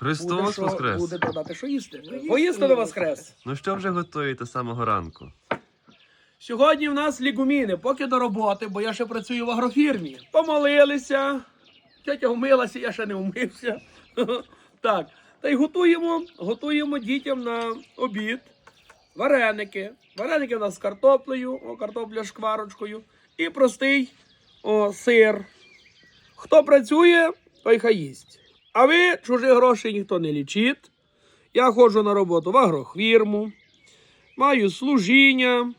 Христос буде, що, воскрес! буде додати, що їсти. Поїсти воскрес. Ну що вже готуєте з самого ранку? Сьогодні в нас лігуміни, поки до роботи, бо я ще працюю в агрофірмі. Помолилися, тетя вмилася, я ще не вмився. Так, та й готуємо, готуємо дітям на обід вареники. Вареники в нас з картоплею, о, картопля з шкварочкою і простий о, сир. Хто працює, той хай їсть. А ви чужі гроші ніхто не лічить. Я ходжу на роботу в агрофірму, маю служіння.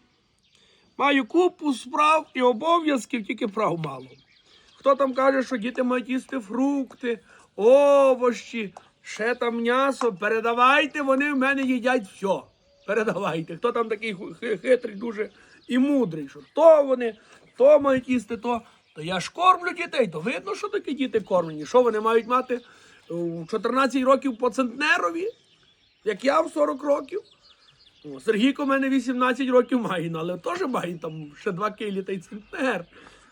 Маю купу справ і обов'язків, тільки прав мало. Хто там каже, що діти мають їсти фрукти, овощі, ще там м'ясо, передавайте, вони в мене їдять все. Передавайте. Хто там такий хитрий, дуже і мудрий, що то вони, то мають їсти, то. То я ж кормлю дітей, то видно, що такі діти кормлені. Що вони мають мати в 14 років по центнерові, як я в 40 років. Сергійко в мене 18 років має, але теж має там ще 2 кілі та й центнер.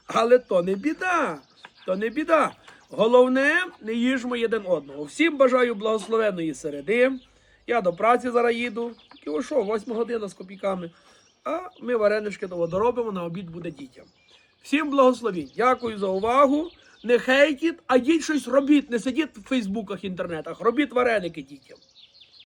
Але то не біда. То не біда. Головне, не їжмо один одного. Всім бажаю благословенної середи. Я до праці зараз їду. Тільки що, 8 година з копійками. А ми варенички того доробимо, на обід буде дітям. Всім благословіть. Дякую за увагу. Не хейтіть, а діть щось робіть. Не сидіть в фейсбуках, інтернетах. Робіть вареники дітям.